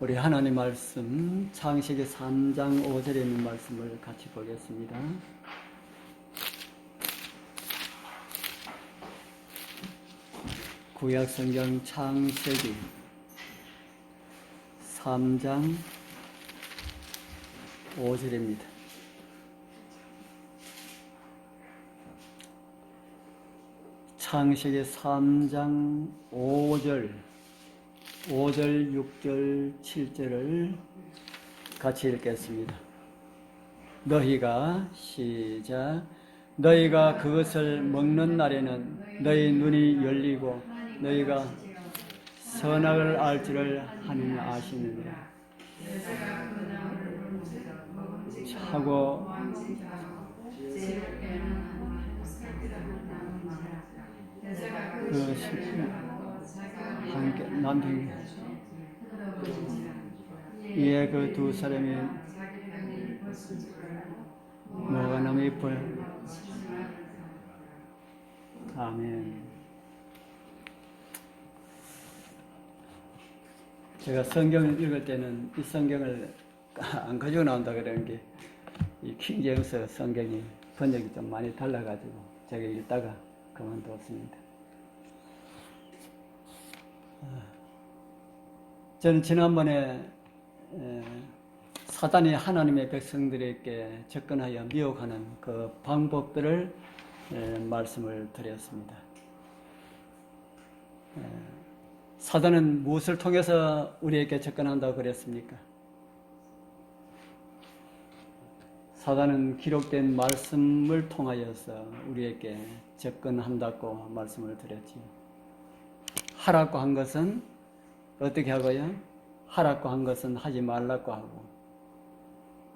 우리 하나님 말씀 창세기 3장 5절에 있는 말씀을 같이 보겠습니다. 구약 성경 창세기 3장 5절입니다. 창세기 3장 5절 5절, 6절, 7절을 같이 읽겠습니다. 너희가 시작 너희가 그것을 먹는 날에는 너희 눈이 열리고 너희가 선악을 알지를 하는 아시느니라 하고 그 함께 남편 이에 그두 사람이 뭐가 너무 이뻐요. 아멘. 제가 성경을 읽을 때는 이 성경을 안 가지고 나온다 그러는 게 이 킹제임스 성경이 번역이 좀 많이 달라가지고 제가 읽다가 그만두었습니다. 저는 지난번에 사단이 하나님의 백성들에게 접근하여 미혹하는 그 방법들을 말씀을 드렸습니다. 사단은 무엇을 통해서 우리에게 접근한다고 그랬습니까? 사단은 기록된 말씀을 통하여서 우리에게 접근한다고 말씀을 드렸지요. 하라고 한 것은 어떻게 하고요? 하라고 한 것은 하지 말라고 하고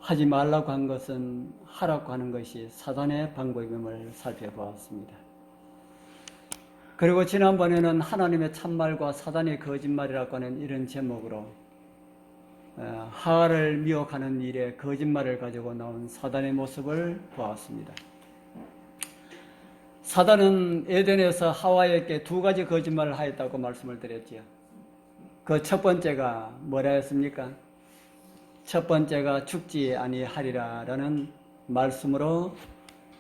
하지 말라고 한 것은 하라고 하는 것이 사단의 방법임을 살펴보았습니다. 그리고 지난번에는 하나님의 참말과 사단의 거짓말이라고 하는 이런 제목으로 어, 하와를 미혹하는 일에 거짓말을 가지고 나온 사단의 모습을 보았습니다. 사단은 에덴에서 하와에게 두 가지 거짓말을 하였다고 말씀을 드렸지요. 그 첫 번째가 뭐라 했습니까? 첫 번째가 죽지 아니하리라라는 말씀으로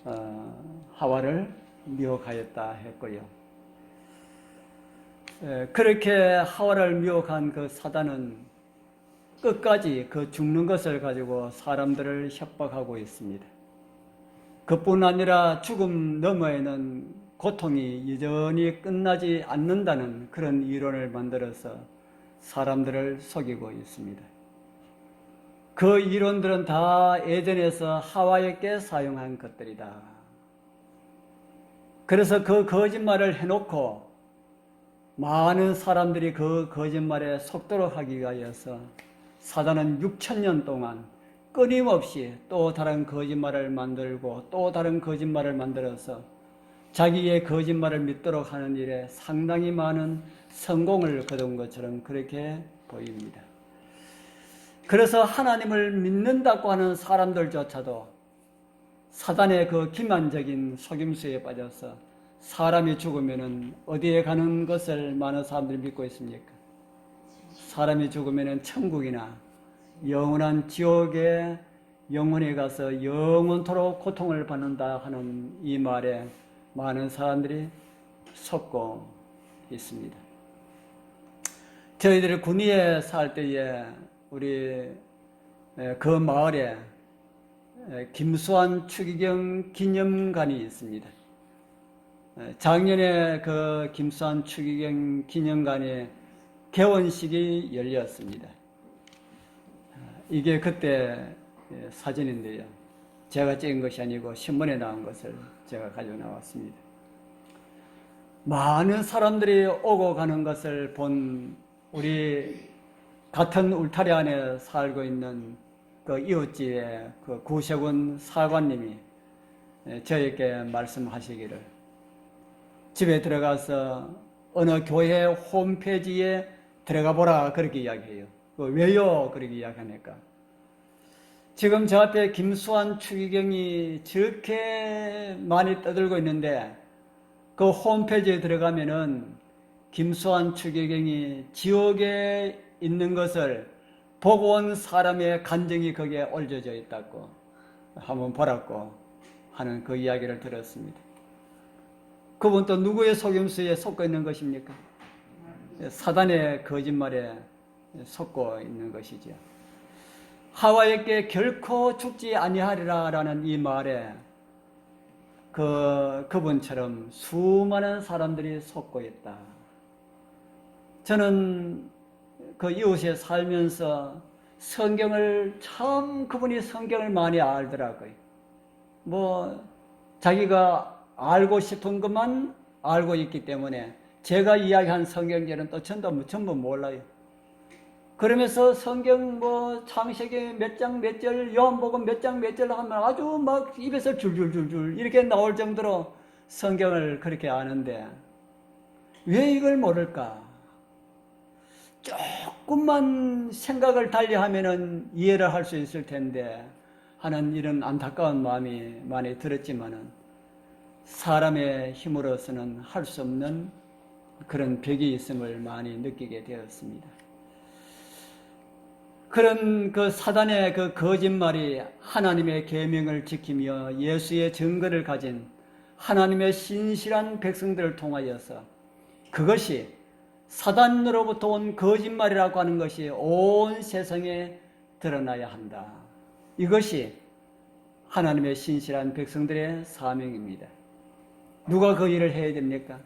어, 하와를 미혹하였다 했고요. 에, 그렇게 하와를 미혹한 그 사단은 끝까지 그 죽는 것을 가지고 사람들을 협박하고 있습니다. 그뿐 아니라 죽음 너머에는 고통이 여전히 끝나지 않는다는 그런 이론을 만들어서 사람들을 속이고 있습니다. 그 이론들은 다 예전에서 하와에게 사용한 것들이다. 그래서 그 거짓말을 해놓고 많은 사람들이 그 거짓말에 속도록 하기 위하여서 사단은 6천년 동안 끊임없이 또 다른 거짓말을 만들고 또 다른 거짓말을 만들어서 자기의 거짓말을 믿도록 하는 일에 상당히 많은 성공을 거둔 것처럼 그렇게 보입니다. 그래서 하나님을 믿는다고 하는 사람들조차도 사단의 그 기만적인 속임수에 빠져서 사람이 죽으면 어디에 가는 것을 많은 사람들이 믿고 있습니까? 사람이 죽으면 천국이나 영원한 지옥에 영원에 가서 영원토록 고통을 받는다 하는 이 말에 많은 사람들이 속고 있습니다. 저희들이 군위에 살 때에 우리 그 마을에 김수환 추기경 기념관이 있습니다. 작년에 그 김수환 추기경 기념관에 개원식이 열렸습니다. 이게 그때 사진인데요. 제가 찍은 것이 아니고 신문에 나온 것을 제가 가지고 나왔습니다. 많은 사람들이 오고 가는 것을 본 우리 같은 울타리 안에 살고 있는 그 이웃집의 그 구세군 사관님이 저에게 말씀하시기를 집에 들어가서 어느 교회 홈페이지에 들어가 보라 그렇게 이야기해요. 그 왜요? 그렇게 이야기하니까. 지금 저 앞에 김수환 추기경이 저렇게 많이 떠들고 있는데 그 홈페이지에 들어가면은 김수환 추기경이 지옥에 있는 것을 보고 온 사람의 간정이 거기에 올려져 있다고 한번 보라고 하는 그 이야기를 들었습니다. 그분 또 누구의 속임수에 속고 있는 것입니까? 사단의 거짓말에 속고 있는 것이죠. 하와에게 결코 죽지 아니하리라라는 이 말에 그 그분처럼 수많은 사람들이 속고 있다. 저는 그 이웃에 살면서 성경을 참 그분이 성경을 많이 알더라고요. 뭐 자기가 알고 싶은 것만 알고 있기 때문에 제가 이야기한 성경제는 또 전부 전부 몰라요. 그러면서 성경 뭐 창세기 몇 장 몇 절, 요한복음 몇 장 몇 절 하면 아주 막 입에서 줄줄줄줄 이렇게 나올 정도로 성경을 그렇게 아는데 왜 이걸 모를까? 조금만 생각을 달리 하면은 이해를 할 수 있을 텐데 하는 이런 안타까운 마음이 많이 들었지만은 사람의 힘으로서는 할 수 없는 그런 벽이 있음을 많이 느끼게 되었습니다. 그런 그 사단의 그 거짓말이 하나님의 계명을 지키며 예수의 증거를 가진 하나님의 신실한 백성들을 통하여서 그것이 사단으로부터 온 거짓말이라고 하는 것이 온 세상에 드러나야 한다. 이것이 하나님의 신실한 백성들의 사명입니다. 누가 그 일을 해야 됩니까?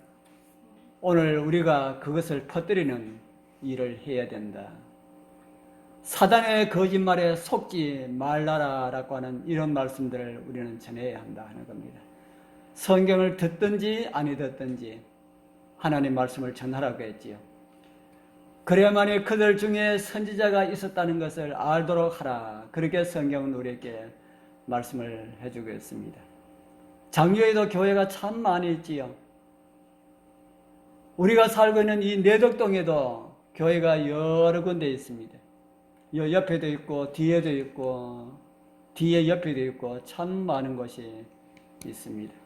오늘 우리가 그것을 퍼뜨리는 일을 해야 된다. 사단의 거짓말에 속지 말라라라고 하는 이런 말씀들을 우리는 전해야 한다 하는 겁니다. 성경을 듣든지 아니 듣든지 하나님 말씀을 전하라고 했지요. 그래야만이 그들 중에 선지자가 있었다는 것을 알도록 하라. 그렇게 성경은 우리에게 말씀을 해주고 있습니다. 장교에도 교회가 참 많이 있지요. 우리가 살고 있는 이 내덕동에도 교회가 여러 군데 있습니다. 요 옆에도 있고 뒤에도 있고 뒤에 옆에도 있고 참 많은 곳이 있습니다.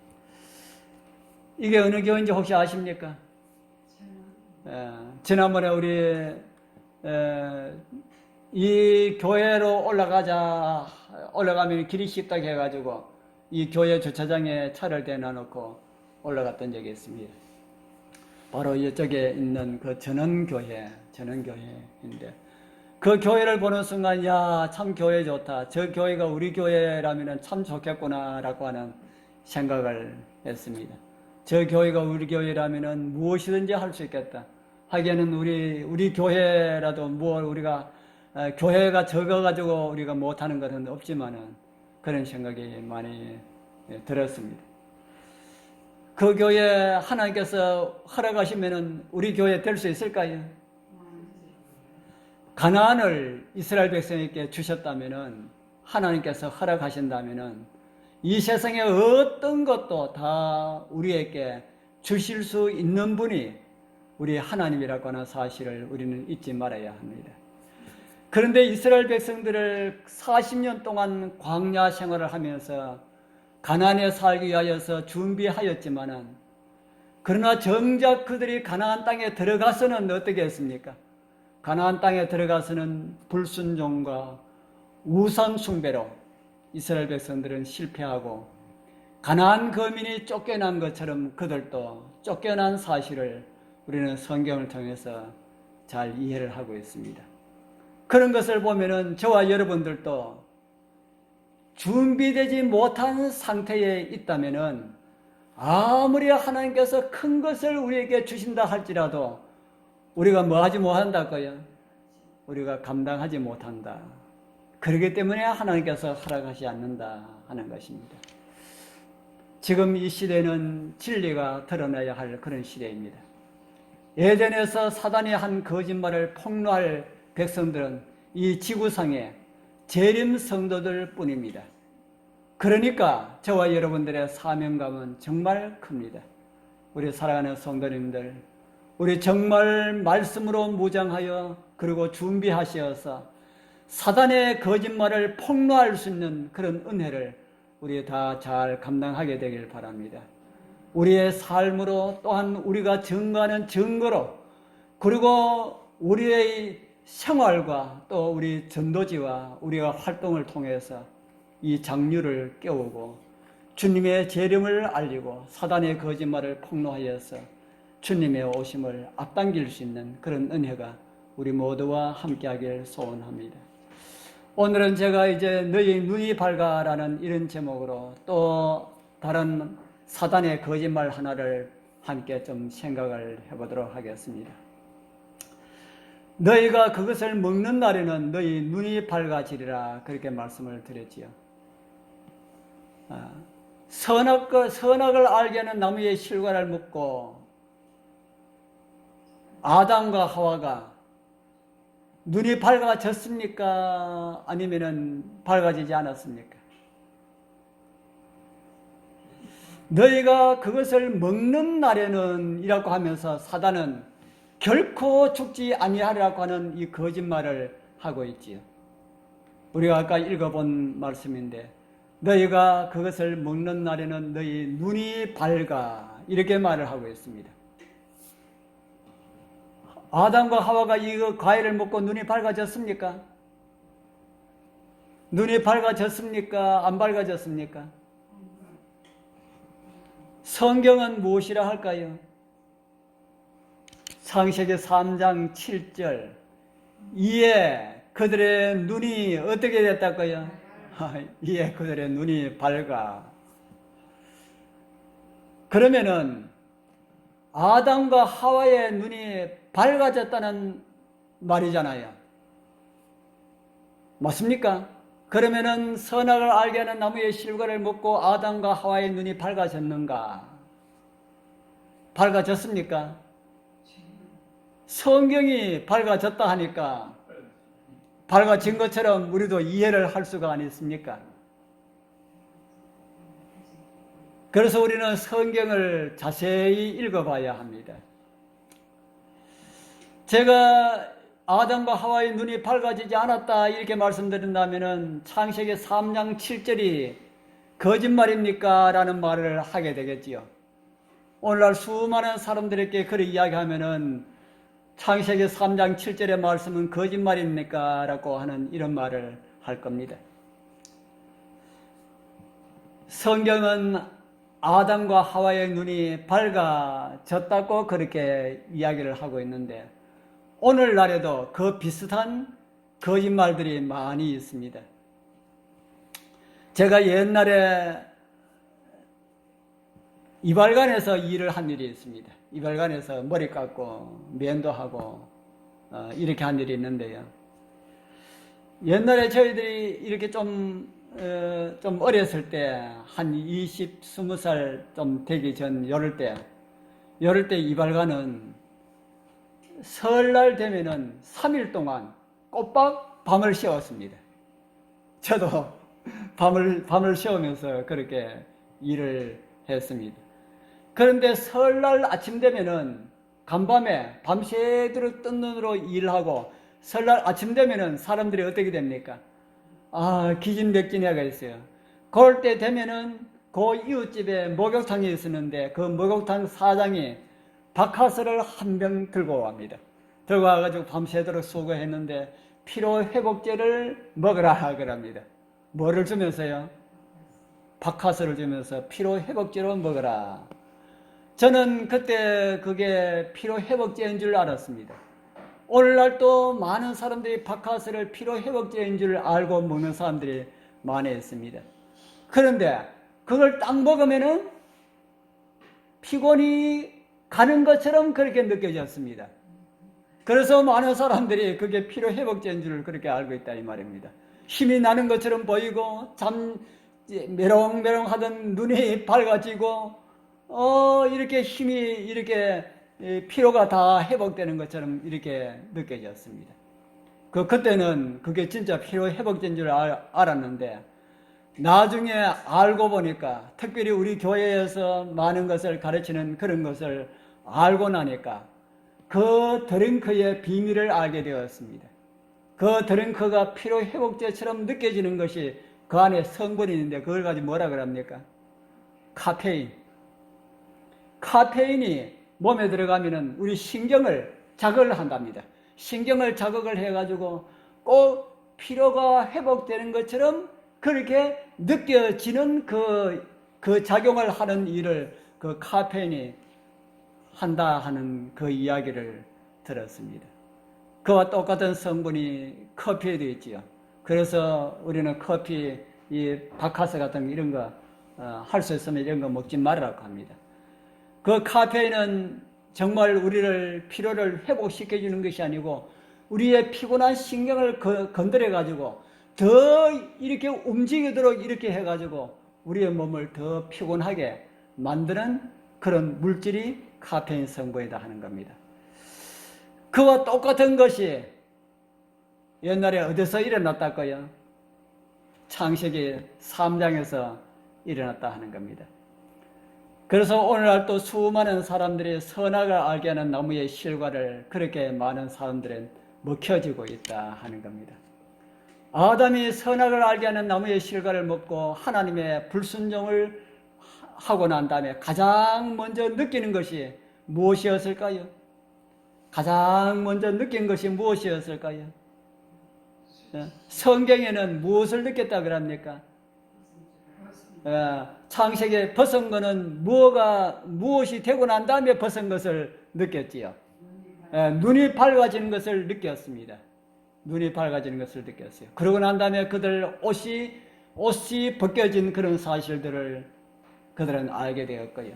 이게 어느 교회인지 혹시 아십니까? 예, 지난번에 우리 에, 이 교회로 올라가자 올라가면 길이 쉽다 해가지고 이 교회 주차장에 차를 대놔놓고 올라갔던 적이 있습니다. 바로 이쪽에 있는 그 전원교회, 전원교회인데 그 교회를 보는 순간 야 참 교회 좋다. 저 교회가 우리 교회라면 참 좋겠구나라고 하는 생각을 했습니다. 저 교회가 우리 교회라면 무엇이든지 할 수 있겠다. 하기에는 우리 우리 교회라도 무엇 우리가 어, 교회가 적어가지고 우리가 못하는 것은 없지만은 그런 생각이 많이 예, 들었습니다. 그 교회 하나님께서 허락하시면은 우리 교회 될 수 있을까요? 가나안을 이스라엘 백성에게 주셨다면은 하나님께서 허락하신다면은 이 세상의 어떤 것도 다 우리에게 주실 수 있는 분이 우리 하나님이라고 하는 사실을 우리는 잊지 말아야 합니다. 그런데 이스라엘 백성들을 40년 동안 광야 생활을 하면서 가나안에 살기 위하여서 준비하였지만은 그러나 정작 그들이 가나안 땅에 들어가서는 어떻게 했습니까? 가나안 땅에 들어가서는 불순종과 우상 숭배로 이스라엘 백성들은 실패하고 가나안 거민이 쫓겨난 것처럼 그들도 쫓겨난 사실을 우리는 성경을 통해서 잘 이해를 하고 있습니다. 그런 것을 보면은 저와 여러분들도 준비되지 못한 상태에 있다면은 아무리 하나님께서 큰 것을 우리에게 주신다 할지라도 우리가 뭐 하지 못한다고요? 우리가 감당하지 못한다. 그렇기 때문에 하나님께서 허락하지 않는다 하는 것입니다. 지금 이 시대는 진리가 드러나야 할 그런 시대입니다. 예전에서 사단이 한 거짓말을 폭로할 백성들은 이 지구상에 재림 성도들 뿐입니다. 그러니까 저와 여러분들의 사명감은 정말 큽니다. 우리 사랑하는 성도님들, 우리 정말 말씀으로 무장하여 그리고 준비하시어서 사단의 거짓말을 폭로할 수 있는 그런 은혜를 우리 다 잘 감당하게 되길 바랍니다. 우리의 삶으로 또한 우리가 증거하는 증거로 그리고 우리의 생활과 또 우리 전도지와 우리가 활동을 통해서 이 장류를 깨우고 주님의 재림을 알리고 사단의 거짓말을 폭로하여서 주님의 오심을 앞당길 수 있는 그런 은혜가 우리 모두와 함께하길 소원합니다. 오늘은 제가 이제 너희 눈이 밝아라는 이런 제목으로 또 다른 사단의 거짓말 하나를 함께 좀 생각을 해보도록 하겠습니다. 너희가 그것을 먹는 날에는 너희 눈이 밝아지리라 그렇게 말씀을 드렸지요. 아, 선악, 선악을 알게 하는 나무의 실과를 먹고 아담과 하와가 눈이 밝아졌습니까? 아니면은 밝아지지 않았습니까? 너희가 그것을 먹는 날에는 이라고 하면서 사단은 결코 죽지 아니하리라고 하는 이 거짓말을 하고 있지요. 우리가 아까 읽어본 말씀인데 너희가 그것을 먹는 날에는 너희 눈이 밝아 이렇게 말을 하고 있습니다. 아담과 하와가 이 과일을 먹고 눈이 밝아졌습니까? 눈이 밝아졌습니까? 안 밝아졌습니까? 성경은 무엇이라 할까요? 창세기 3장 7절 이에 그들의 눈이 어떻게 됐다고요? 이에 그들의 눈이 밝아 그러면은 아담과 하와의 눈이 밝아졌다는 말이잖아요. 맞습니까? 그러면은 선악을 알게 하는 나무의 실과를 먹고 아담과 하와의 눈이 밝아졌는가? 밝아졌습니까? 성경이 밝아졌다 하니까 밝아진 것처럼 우리도 이해를 할 수가 아니습니까? 그래서 우리는 성경을 자세히 읽어봐야 합니다. 제가 아담과 하와의 눈이 밝아지지 않았다 이렇게 말씀드린다면 창세기 3장 7절이 거짓말입니까? 라는 말을 하게 되겠지요. 오늘날 수많은 사람들에게 그렇게 이야기하면은 창세기 3장 7절의 말씀은 거짓말입니까? 라고 하는 이런 말을 할 겁니다. 성경은 아담과 하와의 눈이 밝아졌다고 그렇게 이야기를 하고 있는데 오늘날에도 그 비슷한 거짓말들이 많이 있습니다. 제가 옛날에 이발관에서 일을 한 일이 있습니다. 이발관에서 머리 깎고 면도 하고 어, 이렇게 한 일이 있는데요. 옛날에 저희들이 이렇게 좀, 어, 좀 어렸을 때, 한 20, 20살 좀 되기 전, 여를 때, 여를 때 이발관은 설날 되면은 3일 동안 꼬박 밤을 쉬었습니다. 저도 밤을, 밤을 쉬우면서 그렇게 일을 했습니다. 그런데 설날 아침 되면은 간밤에 밤새도록 뜬 눈으로 일하고 설날 아침 되면은 사람들이 어떻게 됩니까? 아, 기진맥진해가 있어요. 그럴 때 되면은 그 이웃집에 목욕탕이 있었는데 그 목욕탕 사장이 박하스를 한 병 들고 옵니다. 들고 와가지고 밤새도록 수고했는데 피로 회복제를 먹으라 하더랍니다. 뭐를 주면서요? 박하스를 주면서 피로 회복제로 먹으라. 저는 그때 그게 피로 회복제인 줄 알았습니다. 오늘날 또 많은 사람들이 박하스를 피로 회복제인 줄 알고 먹는 사람들이 많이 있습니다. 그런데 그걸 딱 먹으면은 피곤이 가는 것처럼 그렇게 느껴졌습니다. 그래서 많은 사람들이 그게 피로 회복제인 줄 그렇게 알고 있다 이 말입니다. 힘이 나는 것처럼 보이고 잠 메롱메롱 하던 눈이 밝아지고 어, 이렇게 힘이 이렇게 피로가 다 회복되는 것처럼 이렇게 느껴졌습니다. 그, 그때는 그게 진짜 피로 회복된 줄 알, 알았는데, 나중에 알고 보니까, 특별히 우리 교회에서 많은 것을 가르치는 그런 것을 알고 나니까, 그 드링크의 비밀을 알게 되었습니다. 그 드링크가 피로 회복제처럼 느껴지는 것이 그 안에 성분이 있는데, 그걸 가지고 뭐라 그럽니까? 카페인. 카페인이 몸에 들어가면은 우리 신경을 자극을 한답니다. 신경을 자극을 해가지고 꼭 피로가 회복되는 것처럼 그렇게 느껴지는 그, 그 작용을 하는 일을 그 카페인이 한다 하는 그 이야기를 들었습니다. 그와 똑같은 성분이 커피에도 있지요. 그래서 우리는 커피, 이 바카스 같은 거 이런 거, 어, 할수 있으면 이런 거 먹지 말라고 합니다. 그 카페인은 정말 우리를 피로를 회복시켜 주는 것이 아니고 우리의 피곤한 신경을 거- 건드려 가지고 더 이렇게 움직이도록 이렇게 해 가지고 우리의 몸을 더 피곤하게 만드는 그런 물질이 카페인 성분이다 하는 겁니다. 그와 똑같은 것이 옛날에 어디서 일어났다고요? 창세기 3장에서 일어났다 하는 겁니다. 그래서 오늘날 또 수많은 사람들이 선악을 알게 하는 나무의 실과를 그렇게 많은 사람들은 먹혀지고 있다 하는 겁니다. 아담이 선악을 알게 하는 나무의 실과를 먹고 하나님의 불순종을 하고 난 다음에 가장 먼저 느끼는 것이 무엇이었을까요? 가장 먼저 느낀 것이 무엇이었을까요? 어, 성경에는 무엇을 느꼈다 그럽니까? 어, 창세기에 벗은 것은 무엇가 무엇이 되고 난 다음에 벗은 것을 느꼈지요. 어, 눈이 밝아지는 것을 느꼈습니다. 눈이 밝아지는 것을 느꼈어요. 그러고 난 다음에 그들 옷이 옷이 벗겨진 그런 사실들을 그들은 알게 되었고요.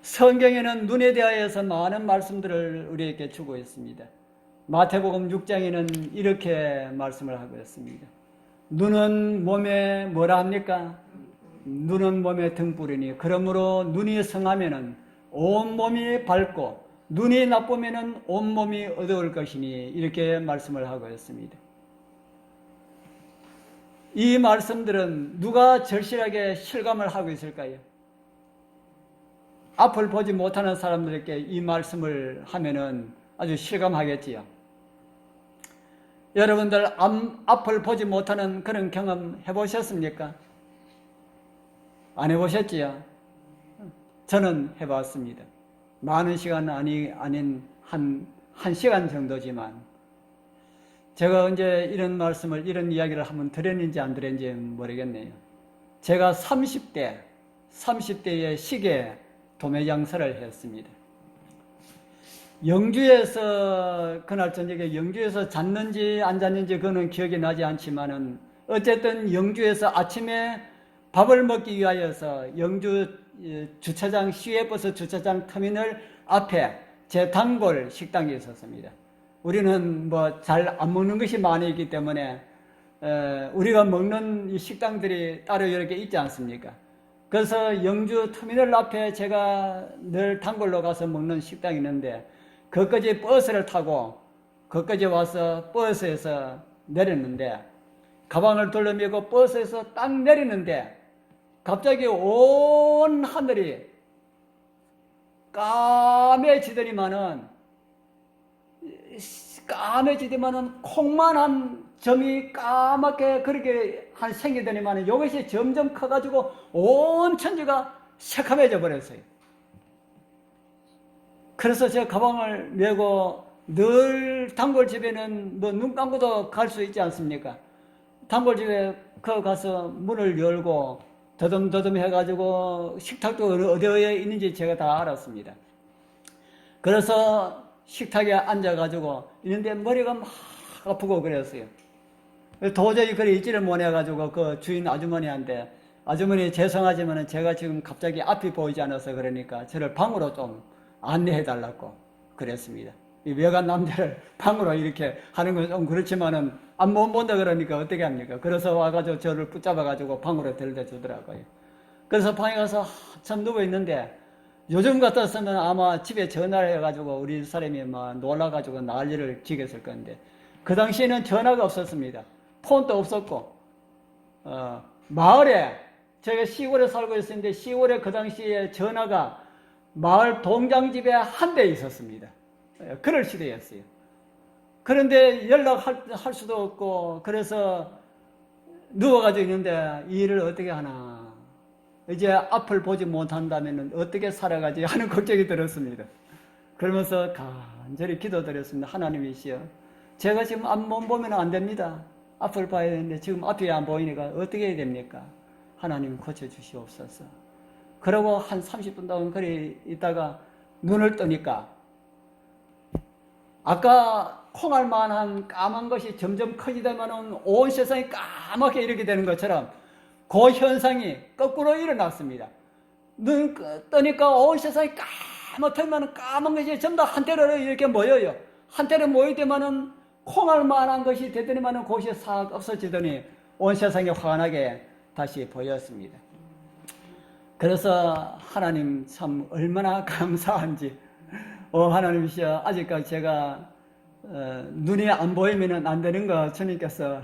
성경에는 눈에 대하여서 많은 말씀들을 우리에게 주고 있습니다. 마태복음 6장에는 이렇게 말씀을 하고 있습니다. 눈은 몸에 뭐라 합니까? 눈은 몸에 등불이니 그러므로 눈이 성하면은 온 몸이 밝고 눈이 나쁘면은 온 몸이 어두울 것이니 이렇게 말씀을 하고 있습니다. 이 말씀들은 누가 절실하게 실감을 하고 있을까요? 앞을 보지 못하는 사람들에게 이 말씀을 하면은 아주 실감하겠지요. 여러분들 앞, 앞을 보지 못하는 그런 경험 해보셨습니까? 안 해보셨지요? 저는 해봤습니다. 많은 시간 아니, 아닌 한, 한 시간 정도지만, 제가 언제 이런 말씀을, 이런 이야기를 한번 드렸는지 안 드렸는지 모르겠네요. 제가 30대, 30대의 시계 도매 장사를 했습니다. 영주에서, 그날 저녁에 영주에서 잤는지 안 잤는지 그는 기억이 나지 않지만은, 어쨌든 영주에서 아침에 밥을 먹기 위하여서 영주 예, 주차장 시외버스 주차장 터미널 앞에 제 단골 식당이 있었습니다. 우리는 뭐 잘 안 먹는 것이 많이 있기 때문에 에, 우리가 먹는 이 식당들이 따로 이렇게 있지 않습니까? 그래서 영주 터미널 앞에 제가 늘 단골로 가서 먹는 식당이 있는데 거기까지 버스를 타고 거기까지 와서 버스에서 내렸는데 가방을 돌려매고 버스에서 딱 내리는데 갑자기 온 하늘이 까매지더니만은 까매지더니만은 콩만한 점이 까맣게 그렇게 한 생기더니만은 이것이 점점 커가지고 온 천지가 새카매져 버렸어요. 그래서 제가 가방을 메고 늘 단골 집에는 뭐 눈 감고도 갈 수 있지 않습니까? 단골 집에 그 가서 문을 열고 더듬더듬 해가지고 식탁도 어디- 어디에 있는지 제가 다 알았습니다. 그래서 식탁에 앉아가지고 있는데 머리가 막 아프고 그랬어요. 도저히 그래 있지를 못해가지고 그 주인 아주머니한테 아주머니 죄송하지만 제가 지금 갑자기 앞이 보이지 않아서 그러니까 저를 방으로 좀 안내해 달라고 그랬습니다. 이 외간 남자를 방으로 이렇게 하는 건 좀 그렇지만은 안 못 본다 그러니까 어떻게 합니까? 그래서 와가지고 저를 붙잡아가지고 방으로 데려다 주더라고요. 그래서 방에 가서 참 누워 있는데 요즘 같았으면 아마 집에 전화를 해가지고 우리 사람이 막 놀라가지고 난리를 지겠을 건데 그 당시에는 전화가 없었습니다. 폰도 없었고 어, 마을에 제가 시골에 살고 있었는데 시골에 그 당시에 전화가 마을 동장집에 한 대 있었습니다. 예, 그럴 시대였어요. 그런데 연락할 할 수도 없고 그래서 누워가지고 있는데 이 일을 어떻게 하나 이제 앞을 보지 못한다면 어떻게 살아가지 하는 걱정이 들었습니다. 그러면서 간절히 기도드렸습니다. 하나님이시여. 제가 지금 앞못 보면 안 됩니다. 앞을 봐야 되는데 지금 앞이 안 보이니까 어떻게 해야 됩니까? 하나님 고쳐주시옵소서. 그러고 한 30분 동안 그리 있다가 눈을 뜨니까 아까 콩알 만한 까만 것이 점점 커지다가는 온 세상이 까맣게 이렇게 되는 것처럼 그 현상이 거꾸로 일어났습니다. 눈 뜨니까 온 세상이 까맣더만 까만 것이 전부 다 한때로 이렇게 모여요. 한때로 모일 때만은 콩알 만한 것이 되더니만은 그것이 싹 없어지더니 온 세상이 환하게 다시 보였습니다. 그래서 하나님 참 얼마나 감사한지 어, 하나님이시여 아직까지 제가 어, 눈이 안 보이면 안 되는 거 주님께서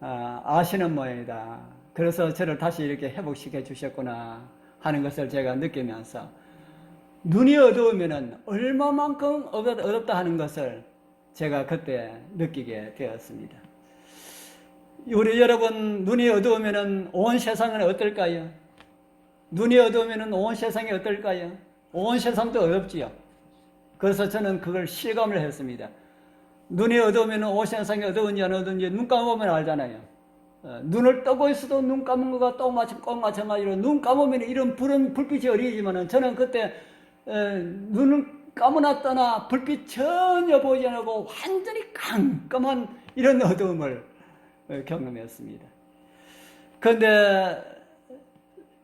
어, 아시는 모양이다. 그래서 저를 다시 이렇게 회복시켜 주셨구나 하는 것을 제가 느끼면서 눈이 어두우면 얼마만큼 어둡다 하는 것을 제가 그때 느끼게 되었습니다. 우리 여러분 눈이 어두우면 온 세상은 어떨까요? 눈이 어두우면 온 세상이 어떨까요? 온 세상도 어둡지요. 그래서 저는 그걸 실감을 했습니다. 눈이 어두우면 온 세상이 어두운지 안 어두운지 눈 감으면 알잖아요. 어, 눈을 뜨고 있어도 눈 감은 거가 또 마침 꼭 마찬가지로 눈 감으면 이런 불은 불빛이 어리지만은 저는 그때 에, 눈을 감아놨더나 불빛 전혀 보이지 않고 완전히 깜깜한 이런 어두움을 어, 경험했습니다. 그런데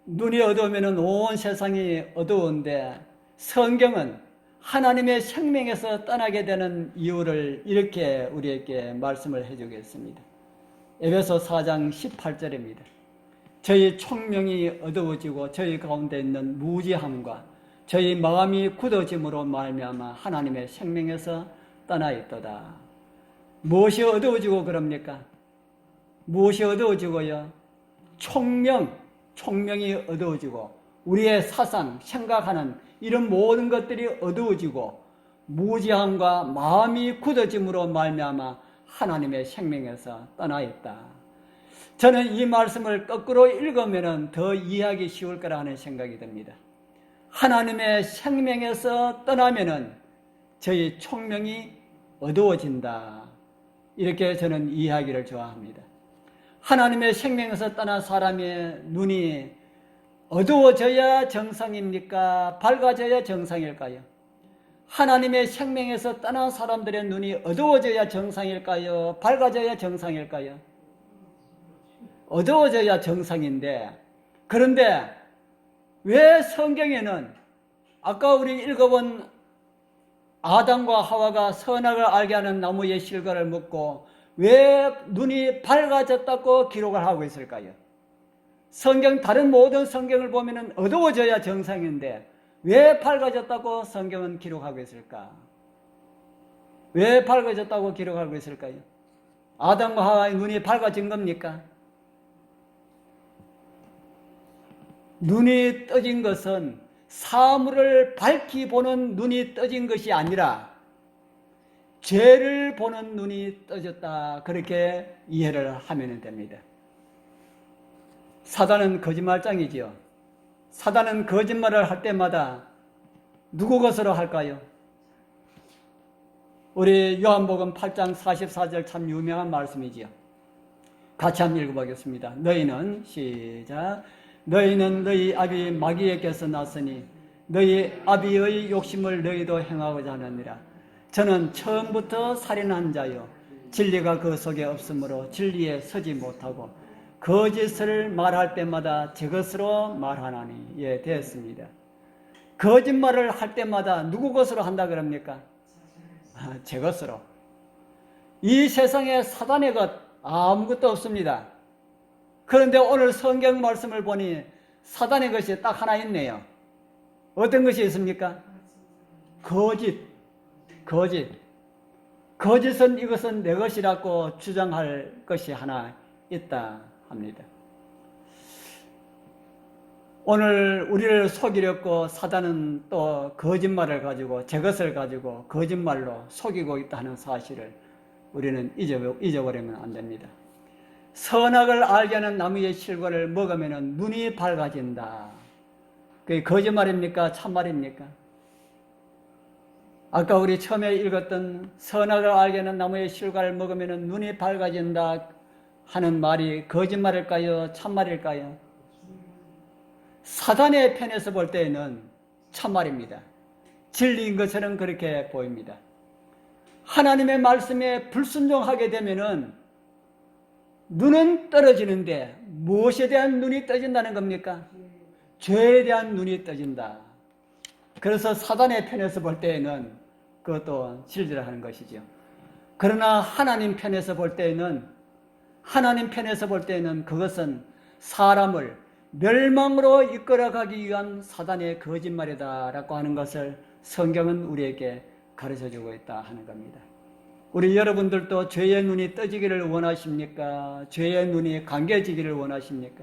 눈이 어두우면 온 세상이 어두운데 성경은 하나님의 생명에서 떠나게 되는 이유를 이렇게 우리에게 말씀을 해주겠습니다. 에베소 4장 18절입니다. 저희 총명이 어두워지고 저희 가운데 있는 무지함과 저희 마음이 굳어짐으로 말미암아 하나님의 생명에서 떠나 있도다. 무엇이 어두워지고 그럽니까? 무엇이 어두워지고요? 총명, 총명이 어두워지고 우리의 사상, 생각하는 이런 모든 것들이 어두워지고 무지함과 마음이 굳어짐으로 말미암아 하나님의 생명에서 떠나 있다. 저는 이 말씀을 거꾸로 읽으면 더 이해하기 쉬울 거라 하는 생각이 듭니다. 하나님의 생명에서 떠나면은 저희 총명이 어두워진다. 이렇게 저는 이해하기를 좋아합니다. 하나님의 생명에서 떠난 사람의 눈이 어두워져야 정상입니까? 밝아져야 정상일까요? 하나님의 생명에서 떠난 사람들의 눈이 어두워져야 정상일까요? 밝아져야 정상일까요? 어두워져야 정상인데, 그런데 왜 성경에는 아까 우리 읽어본 아담과 하와가 선악을 알게 하는 나무의 실과를 먹고 왜 눈이 밝아졌다고 기록을 하고 있을까요? 성경 다른 모든 성경을 보면은 어두워져야 정상인데 왜 밝아졌다고 성경은 기록하고 있을까? 왜 밝아졌다고 기록하고 있을까요? 아담과 하와의 눈이 밝아진 겁니까? 눈이 떠진 것은 사물을 밝히 보는 눈이 떠진 것이 아니라 죄를 보는 눈이 떠졌다. 그렇게 이해를 하면 됩니다. 사단은 거짓말장이지요. 사단은 거짓말을 할 때마다 누구 것으로 할까요? 우리 요한복음 8장 44절 참 유명한 말씀이지요. 같이 한번 읽어보겠습니다. 너희는 시작. 너희는 너희 아비 마귀에게서 났으니 너희 아비의 욕심을 너희도 행하고자 하느니라. 저는 처음부터 살인한 자요. 진리가 그 속에 없으므로 진리에 서지 못하고 거짓을 말할 때마다 제 것으로 말하나니 예 됐습니다. 거짓말을 할 때마다 누구 것으로 한다 그럽니까? 아, 제 것으로. 이 세상에 사단의 것 아무것도 없습니다. 그런데 오늘 성경 말씀을 보니 사단의 것이 딱 하나 있네요. 어떤 것이 있습니까? 거짓, 거짓. 거짓은 이것은 내 것이라고 주장할 것이 하나 있다 합니다. 오늘 우리를 속이려고 사단은 또 거짓말을 가지고 제 것을 가지고 거짓말로 속이고 있다는 사실을 우리는 잊어버리면 안 됩니다. 선악을 알게 하는 나무의 실과를 먹으면 눈이 밝아진다. 그게 거짓말입니까? 참말입니까? 아까 우리 처음에 읽었던 선악을 알게는 나무의 실과를 먹으면 눈이 밝아진다 하는 말이 거짓말일까요? 참말일까요? 사단의 편에서 볼 때에는 참말입니다. 진리인 것처럼 그렇게 보입니다. 하나님의 말씀에 불순종하게 되면은 눈은 떨어지는데 무엇에 대한 눈이 떠진다는 겁니까? 죄에 대한 눈이 떠진다. 그래서 사단의 편에서 볼 때에는 그것도 실질하는 것이죠. 그러나 하나님 편에서 볼 때에는 하나님 편에서 볼 때에는 그것은 사람을 멸망으로 이끌어가기 위한 사단의 거짓말이다라고 하는 것을 성경은 우리에게 가르쳐 주고 있다 하는 겁니다. 우리 여러분들도 죄의 눈이 떠지기를 원하십니까? 죄의 눈이 감겨지기를 원하십니까?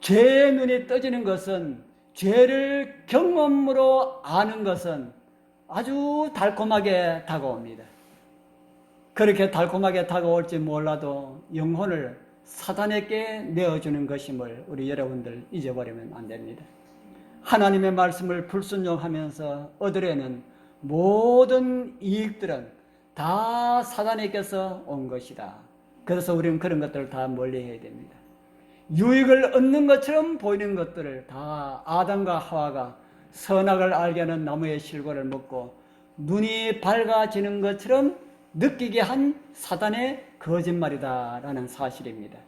죄의 눈이 떠지는 것은 죄를 경험으로 아는 것은 아주 달콤하게 다가옵니다. 그렇게 달콤하게 다가올지 몰라도 영혼을 사단에게 내어주는 것임을 우리 여러분들 잊어버리면 안 됩니다. 하나님의 말씀을 불순종하면서 얻으려는 모든 이익들은 다 사단에게서 온 것이다. 그래서 우리는 그런 것들을 다 멀리 해야 됩니다. 유익을 얻는 것처럼 보이는 것들을 다 아담과 하와가 선악을 알게 하는 나무의 실과를 먹고 눈이 밝아지는 것처럼 느끼게 한 사단의 거짓말이다라는 사실입니다.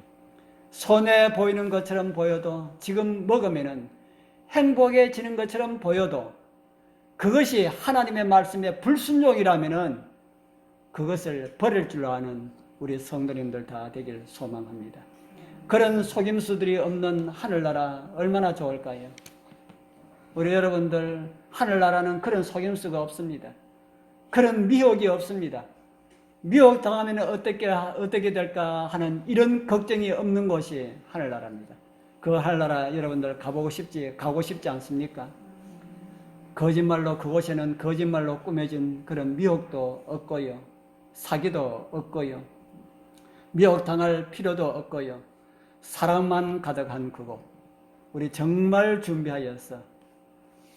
손에 보이는 것처럼 보여도 지금 먹으면은 행복해지는 것처럼 보여도 그것이 하나님의 말씀에 불순종이라면은 그것을 버릴 줄 아는 우리 성도님들 다 되길 소망합니다. 그런 속임수들이 없는 하늘나라 얼마나 좋을까요? 우리 여러분들 하늘나라는 그런 속임수가 없습니다. 그런 미혹이 없습니다. 미혹 당하면 어떻게 어떻게 될까 하는 이런 걱정이 없는 곳이 하늘나라입니다. 그 하늘나라 여러분들 가보고 싶지 가고 싶지 않습니까? 거짓말로 그곳에는 거짓말로 꾸며진 그런 미혹도 없고요. 사기도 없고요. 미혹 당할 필요도 없고요. 사랑만 가득한 그곳. 우리 정말 준비하여서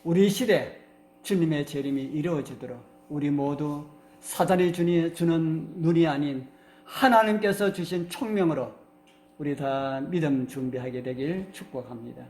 우리 시대 주님의 재림이 이루어지도록 우리 모두 사단이 주는 눈이 아닌 하나님께서 주신 총명으로 우리 다 믿음 준비하게 되길 축복합니다.